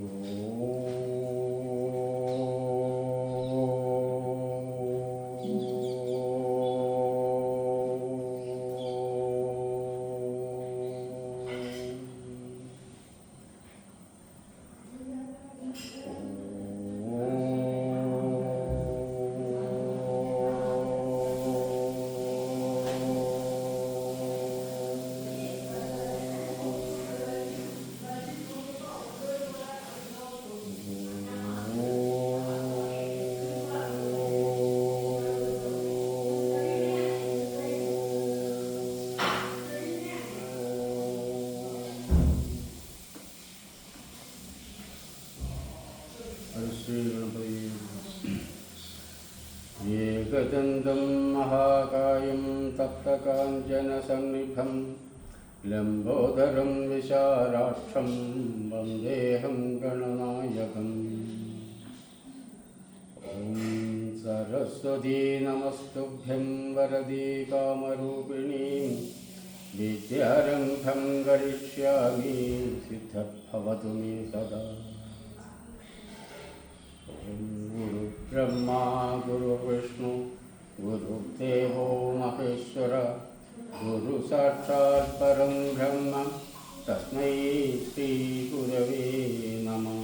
Ooh. तप्तकाञ्चनसन्निभं लम्बोदरं विशालाक्षं वन्देऽहं गणनायकम्। ॐ सरस्वती नमस्तुभ्यं वरदी कामरूपिणी विद्यारम्भं करिष्यामि सिद्धभवतु मे सदा। गुरुब्रह्मा, गुरुविष्णु गुरुदेवो महेश्वर। गुरुसाक्षात् परं ब्रह्म तस्मै श्रीगुरवे नमः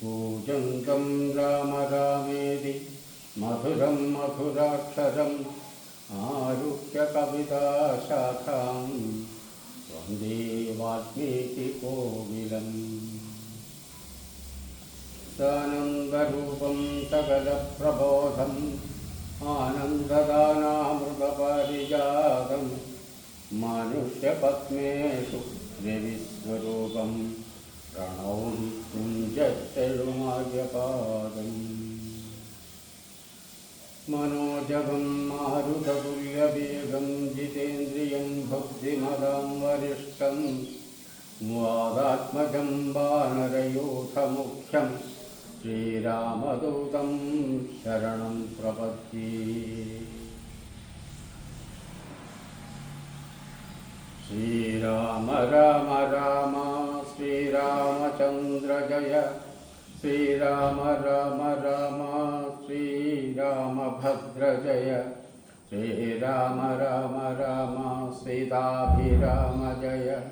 पूजन्तं राम रामेति मधुरं मधुराक्षरम् आरुह्य कविताशाखां वन्दे वाल्मीकिकोविलम् सानन्दरूपं सकलप्रबोधम् आनन्ददानामृतपरिजातं मनुष्यपत्मेषु देविस्वरूपं प्रणौ शुमार्यपादम् मनोजगं मारुततुल्यबेगं जितेन्द्रियं भक्तिमदां वरिष्ठं द्वादात्मजं वानरयूथमुख्यम् श्रीरामदूतं शरणं प्रपद्ये। श्रीराम राम राम श्रीरामचन्द्र जय। श्रीराम राम राम श्रीरामभद्र जय। श्रीराम राम राम सीताभिराम जय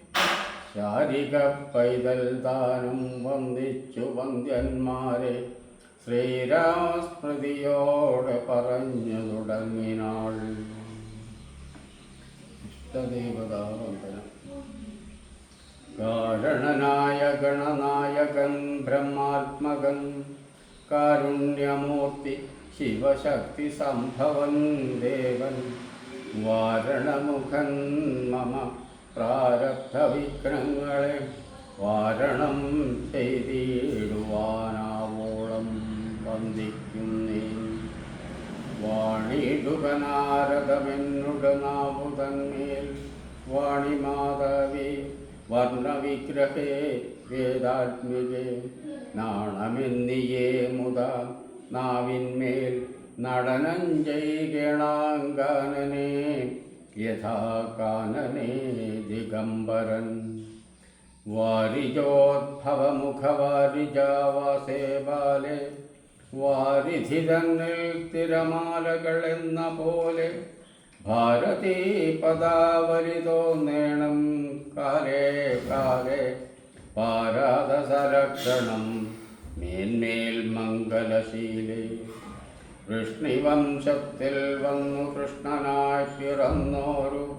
ശാരിക പൈതൽ വന്ദിച്ചു വന്ദ്യന്മാരെ ശ്രീരാമസ്മൃതിയോടെ പറഞ്ഞു തുടങ്ങിനാൾ. ഇഷ്ടദേവതാവന്ദനം. കാരണനായ ഗണനായകൻ ബ്രഹ്മാത്മകൻ കാരുണ്യമൂർത്തി ശിവശക്തി സംഭവൻ ദേവൻ വാരണമുഖൻ മമ പ്രാരബ്ധ വിഘ്നങ്ങളെ വാരണം ചെയ്തിടുവാനാവോളം വന്ദിക്കുന്നേ വാണിടുകനാരദമെന്നുടനാവു തന്മേൽ വാണിമാതാവേ വർണവിഗ്രഹേ വേദാത്മികേ നാണമെന്നിയേ മുത നാവിന്മേൽ നടനം ചെയ്യണാങ്കാനനെ. യഥാ കാനനേ ദിഗംബരൻ വാരിജോദ്ഭവമുഖവാരിജാവാസേ ബാലെ വാരിധി തന്നിൽ തിരമാലകൾ എന്ന പോലെ ഭാരതീ പദാവലി തോന്നേണം കാലേ കാലേ പാരാത സരക്ഷണം മേന്മേൽ മംഗലശീലേ। വൃഷ്ണിവംശത്തിൽ വന്നു കൃഷ്ണനായി പിറന്നോരു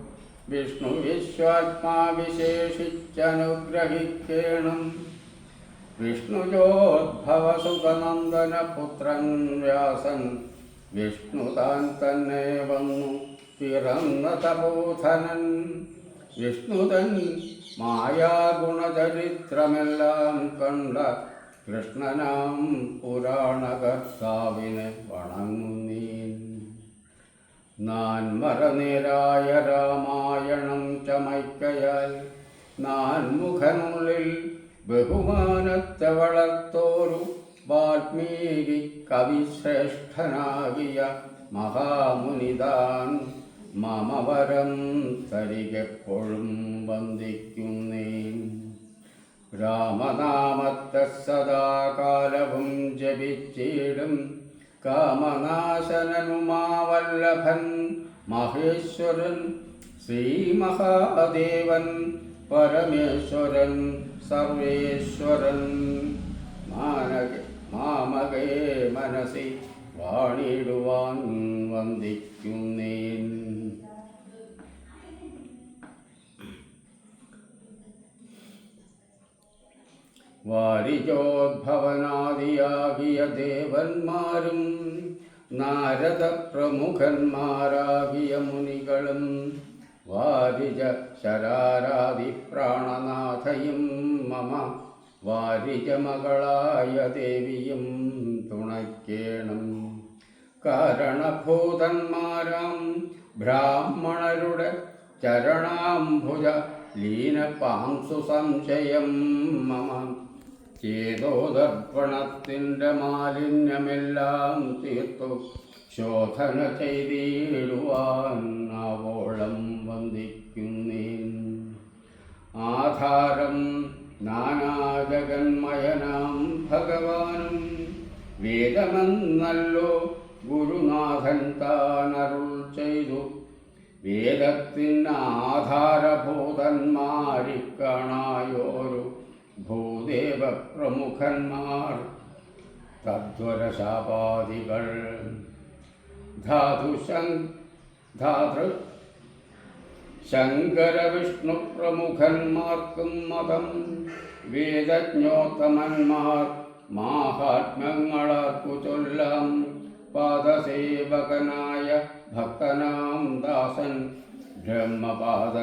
വിഷ്ണു വിശ്വാത്മാവിശേഷിച്ചനുഗ്രഹിക്കേണം. വിഷ്ണുജോദ്ഭവ സുഖനന്ദന പുത്രൻ വ്യാസൻ. വിഷ്ണു താൻ തന്നെ വന്നു പിറന്ന തപോധനൻ വിഷ്ണുതൻ മായാഗുണചരിത്രമെല്ലാം കണ്ട കൃഷ്ണനാം പുരാണകർത്താവിനെ നാൻ മറനിരായ രാമായണം ചമയ്ക്കയാൽ നാൻ മുഖനുള്ളിൽ ബഹുമാനത്തെ വളർത്തോരു വാൽമീകി കവിശ്രേഷ്ഠനാകിയ മഹാമുനിതാൻ മമവരം തരികെപ്പോഴും വന്ദിക്കുന്നേൻ രാമനാമത്തെ സദാകാലവും ജപിച്ചിടും. കാമനാശനനുമാവല്ലഭൻ മഹേശ്വരൻ ശ്രീമഹാദേവൻ പരമേശ്വരൻ സർവേശ്വരൻ. മാനക മാമകേ മനസി വാണിടുവാൻ വന്ദിക്കുന്നേൻ. വാരിജോദ്ഭവനാദിയാകിയ ദേവന്മാരും നാരദ പ്രമുഖന്മാരാകിയ മുനികളും വാരിജ ശരാരാദി പ്രാണനാഥയും മമ വാരിജമകളായ ദേവിയും തുണയ്ക്കേണം. കാരണഭൂതന്മാരാം ബ്രാഹ്മണരുടെ ചരണാംഭുജ ലീനപാംസു സംശയം മമ ചേതോദർപ്പണത്തിന്റെ മാലിന്യമെല്ലാം തീർത്തു. ശോധന ചെയ്തിടുവാൻ ആവോളം വന്ദിക്കുന്നേൻ. ആധാരം നാനാജഗന്മയനാം ഭഗവാനും വേദമെന്നല്ലോ ഗുരുനാഥൻ താനരുൾ ചെയ്തു. വേദത്തിന് ആധാരഭൂതന്മാരിക്കണായോരു ഭൂദേവ പ്രമുഖന്മാർ തദ്വരശാപാദികൾ. ധാതുശം ധാതൃ ശങ്കരവിഷ്ണു പ്രമുഖന്മാർക്കും മതം. വേദജ്ഞോത്തമന്മാർ മാഹാത്മ്യങ്ങളർക്കു ചൊല്ലാം പാദസേവകനായ ഭക്തനാം ദാസൻ ബ്രഹ്മപാദ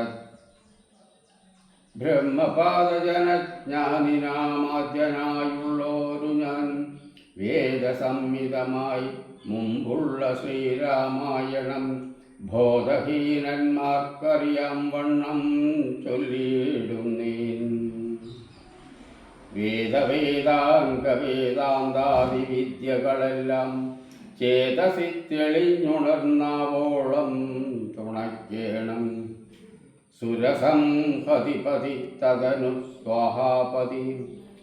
ബ്രഹ്മപാദജനജ്ഞാനിനാമാദ്യനായുള്ളോരു ഞാൻ. വേദസംഹിതമായി മുമ്പുള്ള ശ്രീരാമായണം ബോധഹീനന്മാർക്കറിയാം വണ്ണം ചൊല്ലിയിടുന്നേൻ. വേദവേദാംഗ വേദാന്താദി വിദ്യകളെല്ലാം ചേതസി തുണയ്ക്കേണം. सुरसंहतिपति तदनु स्वाहापति,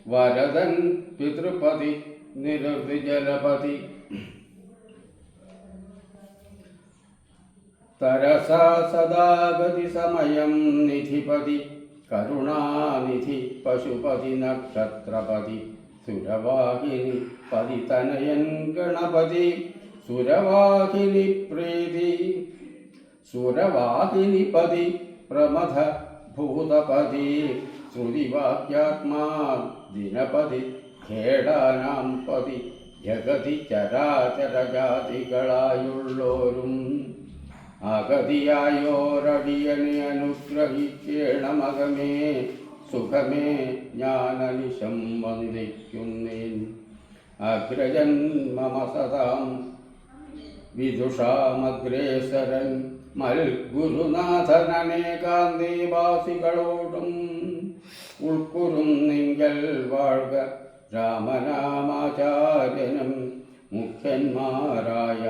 वरदन पितृपति निर्विजलपति तरसा सदा गतिसमयं निधिपति, करुणानिधि पशुपति नक्षत्रपति पति पदितनयन् गणपति, सुरवाहिनि प्रीति सुरवाहिनिपति പതി പ്രമഥ ഭൂതപതി दिनपदि ഖേടാനാം പതി ജഗതി ചരാചരജാതികളായുള്ളോരും അഗതിയായോരടിയനെ അനുഗ്രഹിക്കേണമകമേ സുഖമേ ജ്ഞാനനിശം വന്ദിക്കുന്നേൻ അഗ്രജൻ മമ സദാം വിദുഷാമഗ്രേസരൻ മൽ ഗുരുനാഥനേകാന്തീവാസികളോടും ഉൾക്കുറും നിങ്കൽ വാഴ്ക രാമനാമാചാര്യനും മുഖ്യന്മാരായ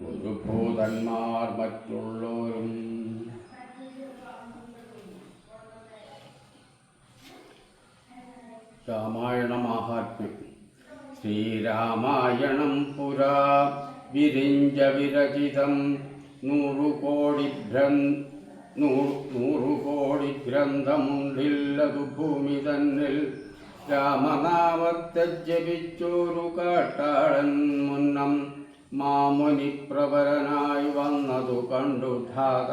ഗുരുഭൂതന്മാർ മറ്റുള്ളവരും. രാമായണ മാഹാത്മ്യം ശ്രീരാമായണം പുരാ വിരിഞ്ച വിരചിതം നൂറുകോടി കോടി നൂറു കോടി ഗ്രന്ഥമുണ്ടില്ലതു ഭൂമി തന്നിൽ. രാമനാമത്തെ ജപിച്ചൊരു കാട്ടാളൻ മുന്നം മാമുനി പ്രവരനായി വന്നതു കണ്ടു ധാത.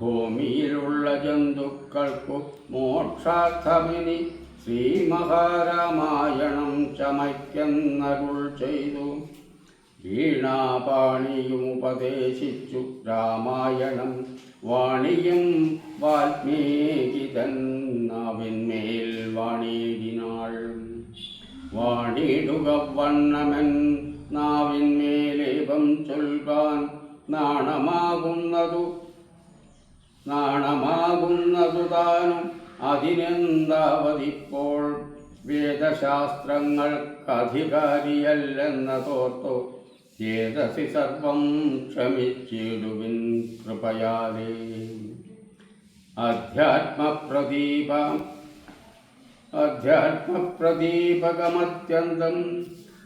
ഭൂമിയിലുള്ള ജന്തുക്കൾക്കു മോക്ഷാർത്ഥമിനി ശ്രീ ശ്രീമഹാരാമായണം ചമയ്ക്കെന്നരുൾ ചെയ്തു. വീണാപാണിയും ഉപദേശിച്ചു രാമായണം. വാണിയും വാൽമീകിതൻ തന്നാവിന്മേൽ വാണിയിടിനാൾ വാണിടുക വണ്ണമൻ നാവിന്മേലേപം ചൊൽകാൻ നാണമാകുന്നതു നാണമാകുന്നതു താനും അതിനെന്താവതിപ്പോൾ? വേദശാസ്ത്രങ്ങൾക്കധികാരിയല്ലെന്ന തോർത്തു ചേതസി സർവം ക്ഷമിച്ചിടുവിൻ കൃപയാലേ അധ്യാത്മപ്രദീപ അധ്യാത്മപ്രദീപകമത്യന്തം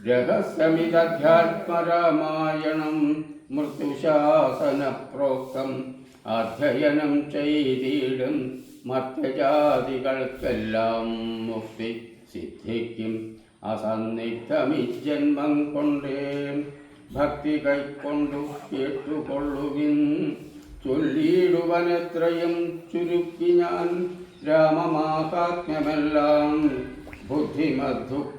രഹസ്യമിതധ്യാത്മരാമായണം മൃത്യുശാസനപ്രോക്തം അധ്യയനം ചെയ്തിടും മർത്യജാതികൾക്കെല്ലാം മുക്തി സിദ്ധിക്കും അസന്നിഗ്ധമിജന്മം കൊണ്ടേ। ഭക്തി കൈക്കൊണ്ടു കേട്ടുകൊള്ളുവിൻ. ചൊല്ലിയിടുവനെത്രയും ചുരുക്കി ഞാൻ രാമമാഹാത്മ്യമെല്ലാം. ബുദ്ധിമധു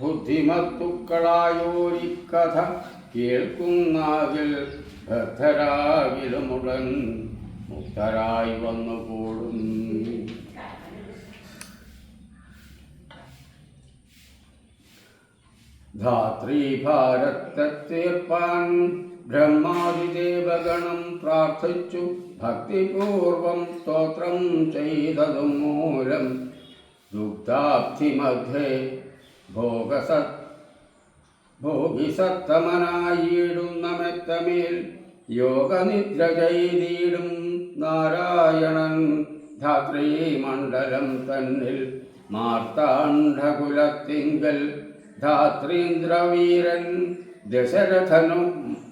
ബുദ്ധിമത്തുക്കളായോരിക്കഥ കേൾക്കുന്നാകിൽ ബദ്ധരാകിലുമുടൻ. മുക്തരായി വന്നുകൂടും. ധാത്രീഭാരത്തെ തീർപ്പാൻ ബ്രഹ്മാതിദേവഗണം പ്രാർത്ഥിച്ചു. ഭക്തിപൂർവം സ്തോത്രം ചെയ്തതും മൂലം ദുഗ്ധാബ്ധിമധ്യേ ഭോഗസത് ഭോഗിസത്തമനായിടുന്ന മെത്തമേൽ യോഗനിദ്ര ചെയ്തിടും നാരായണൻ ധാത്രീമണ്ഡലം തന്നിൽ മാർത്താണ്ഡകുലത്തിങ്കൽ ധാത്രീന്ദ്രവീരൻ ദശരഥനും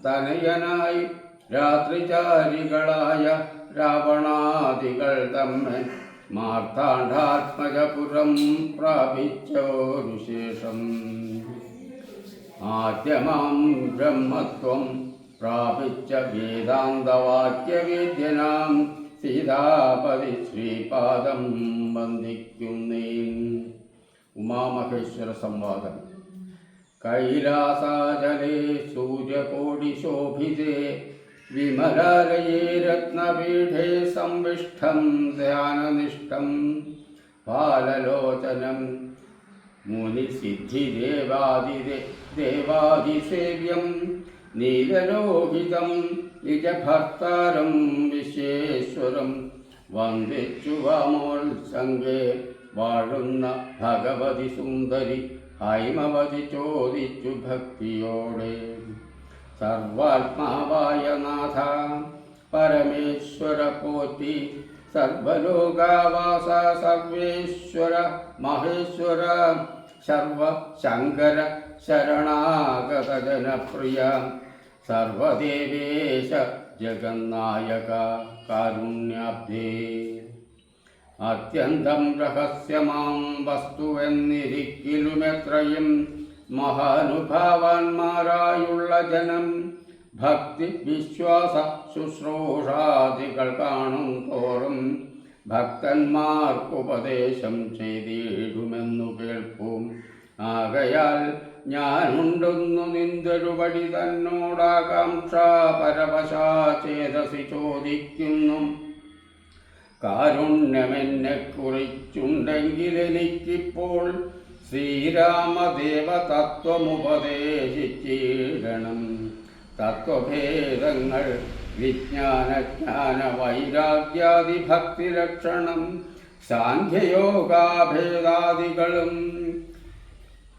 തനയനായി രാത്രിചാരികളായ രാവണാദികൾ തമ്മെ മാർത്താണ്ഡാത്മജപുരം പ്രാപിച്ചോരു ശേഷം. ആദ്യമാം ബ്രഹ്മത്വം പ്രാപിച്ച വേദാന്തവാക്യവേദ്യനാം സീതാപതി ശ്രീപാദം വന്ദിക്കുന്നേ ഉമാമഹേശ്വര സംവാദം. സൂര്യകോടിശോഭിതേ വിമലാലയേ രത്നപീഠേ സംവിഷ്ടം ധ്യാനനിഷ്ഠം ബാലലോചനം മുനിസിദ്ധിദേവാദിദേ ദേവാദിസേവ്യം നീലലോഹിതം നിജഭർത്താരം വിശ്വേശ്വരം വന്ദിച്ചു വാമോത്സംഗേ വാഴുന്ന ഭഗവതി സുന്ദരി ഹൈമവതി ചോദിച്ചു ഭക്തിയോടെ. സർവാത്മാവായ നാഥ പരമേശ്വര പോറ്റി സർവലോകാവാസ സർവേശ്വര മഹേശ്വര സർവ ശങ്കര ശരണാഗത ജനപ്രിയ സർവദേവേശ ജഗന്നായക കാരുണ്യാബ്ധേ അത്യന്തം രഹസ്യമാം വസ്തുവെന്നിരിക്കലുമെത്രയും മഹാനുഭാവാന്മാരായുള്ള ജനം ഭക്തി വിശ്വാസ ശുശ്രൂഷാദികൾ കാണും തോറും ഭക്തന്മാർക്കുപദേശം ചെയ്തിടുമെന്നു കേൾക്കും ആകയാൽ ഞാനുണ്ടെന്നു നിന്തൊരുപടി തന്നോടാകാംക്ഷ പരവശാ ചേതസി ചോദിക്കുന്നു. കാരുണ്യമെന്നെ കുറിച്ചുണ്ടെങ്കിൽ എനിക്കിപ്പോൾ ശ്രീരാമദേവ തത്വമുപദേശിച്ചിടണം തത്വഭേദങ്ങൾ വിജ്ഞാനജ്ഞാന വൈരാഗ്യാദി ഭക്തി ലക്ഷണം സാഖ്യയോഗാഭേദാദികളും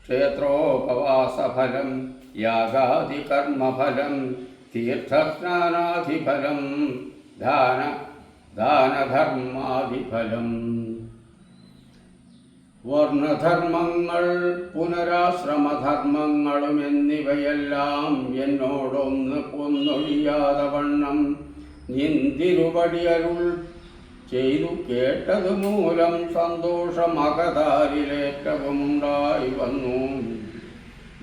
ക്ഷേത്രോപവാസഫലം യാഗാദി കർമ്മഫലം തീർത്ഥസ്നാനാധിഫലം ദാന ദാനധർമാധിഫലം വർണധർമ്മങ്ങൾ പുനരാശ്രമധർമ്മങ്ങളും എന്നിവയെല്ലാം എന്നോടൊന്ന് പൊന്നൊഴിയാതെ വണ്ണം നിന്തിരുപടിയരുൾ ചെയ്തു കേട്ടത് മൂലം സന്തോഷമകതാരിലേറ്റവുമുണ്ടായി വന്നു.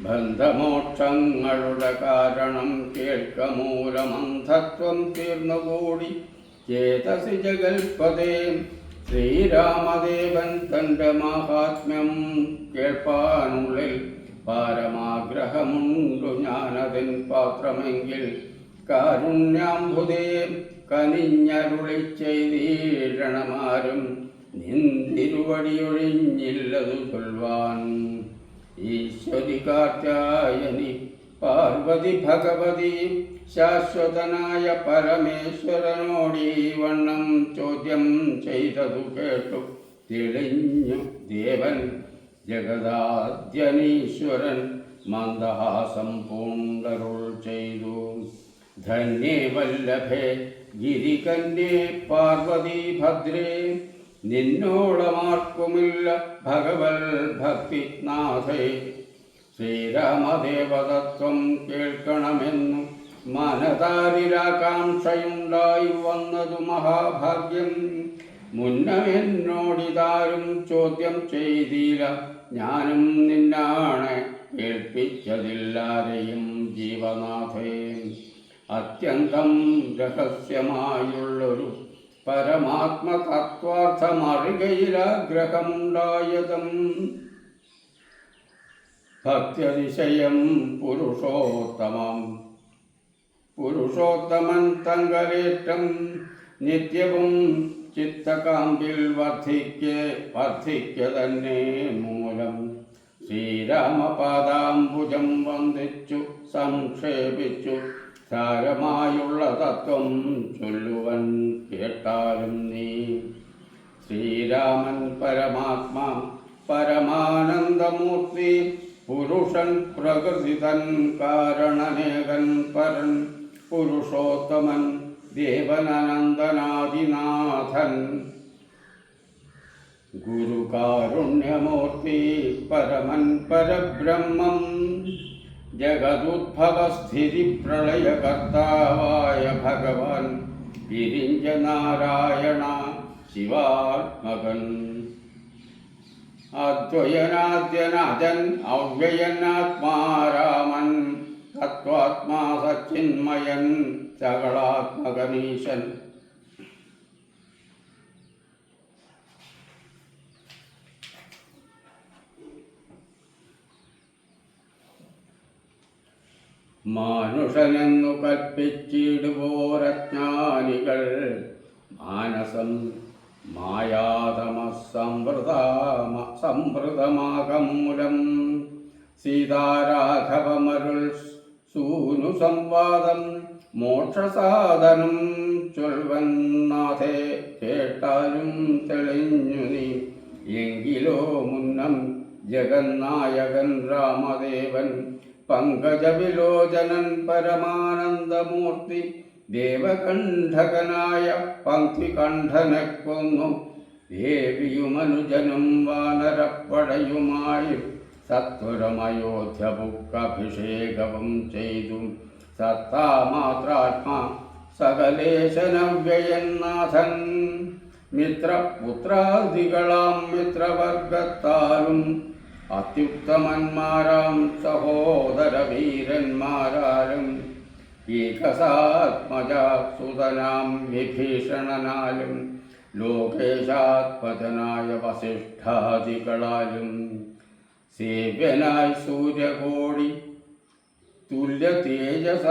ബന്ധമോക്ഷങ്ങളുടെ കാരണം കേൾക്കമൂലം അന്ധത്വം തീർന്നുകൂടി. ചേതസി ജഗൽപദേ ശ്രീരാമദേവൻ തന്റെ മാഹാത്മ്യം കേൾപ്പാനുള്ളിൽ പാരമാഗ്രഹമുണ്ടു ഞാനതിൻ പാത്രമെങ്കിൽ കാരുണ്യാംബുദേ കനിഞ്ഞരുളി ചെയ്തീഴണമാരും നിന്തിരുവടിയൊഴിഞ്ഞില്ലതു ചൊൽവാൻ ഈശ്വരി കാർത്യായനി പാർവതി ഭഗവതി ശാശ്വതനായ പരമേശ്വരനോടീ വണ്ണം ചോദ്യം ചെയ്തതു കേട്ടു. തെളിഞ്ഞു ദേവൻ ജഗദാദ്യനീശ്വരൻ മന്ദഹാസം പൂണ്ടരുൾ ചെയ്തു. ധന്യേ വല്ലഭേ ഗിരികന്യേ പാർവതി ഭദ്രേ നിന്നോളമാർക്കുമില്ല ഭഗവൽ ഭക്തിനാഥേ ശ്രീരാമദേവതത്വം കേൾക്കണമെന്നു മനതാരിലാകാംക്ഷയുണ്ടായി വന്നതു മഹാഭാഗ്യം. മുന്നമെന്നോടിതാരും ചോദ്യം ചെയ്തില്ല. ഞാനും നിന്നാണ് കേൾപ്പിച്ചതില്ലാരെയും ജീവനാഥേ. അത്യന്തം രഹസ്യമായുള്ളൊരു പരമാത്മതത്വാർത്ഥമറികയിലാഗ്രഹമുണ്ടായതും ഭക്തിയതിശയം പുരുഷോത്തമം. പുരുഷോത്തമൻ തങ്കരേറ്റം നിത്യവും ചിത്തകാമ്പിൽ വർദ്ധിക്ക വർദ്ധിക്ക തന്നെ മൂലം. ശ്രീരാമപാദാംബുജം വന്ദിച്ചു സംക്ഷേപിച്ചു. സാരമായുള്ള തത്വം ചൊല്ലുവൻ കേട്ടാലും നീ. ശ്രീരാമൻ പരമാത്മാ പരമാനന്ദമൂർത്തി पुरुषन् प्रकृति तन् कारणनेगन् परन् पुरुषोत्तमन् देवनन्दनादिनाथन् गुरुकारुण्यमूर्ति परमन् परब्रह्मम्। जगदुद्भवस्थितिप्रलयकर्ता वाय भगवान्। गिरिञ्जनारायण शिवात्मगन् ശിവാത്മകൻ അവ്യയനാത്മാ രാമൻ തത്വാത്മാ സച്ചിന്മയൻ സകളാത്മകനീശൻ മാനുഷനെന്നു കൽപ്പിച്ചിടുവോരജ്ഞാനികൾ മാനസം മായാതമസംവൃതാമ സംവൃതമാകമൂലം സീതാരാഘവമരുൾ സൂനു സംവാദം മോക്ഷസാധനം ചൊൽവന്നാഥേ കേട്ടാലും തെളിഞ്ഞു നീ. എങ്കിലോ മുന്നം ജഗന്നായകൻ രാമദേവൻ പങ്കജവിലോചനൻ പരമാനന്ദമൂർത്തി ദേവകണ്ഠകനായ പങ്ക്തികണ്ഠനെ കൊന്നു ദേവിയുമനുജനും വാനരപ്പടയുമായി സത്വരമയോധ്യബുക്കഭിഷേകവും ചെയ്തു. സത്താമാത്രാത്മാ സകലേശനവ്യയന്നാഥൻ മിത്രപുത്രാദികളാം മിത്രവർഗത്താലും അത്യുത്തമന്മാരാം സഹോദര വീരന്മാരാലും ഏകസാത്മജ സുതനാം വിഭീഷണനാലും ലോകേശാത്മജനായ വസിഷ്ഠാദികളാലും സേവ്യനായി സൂര്യകോടി തുല്യ തേജസ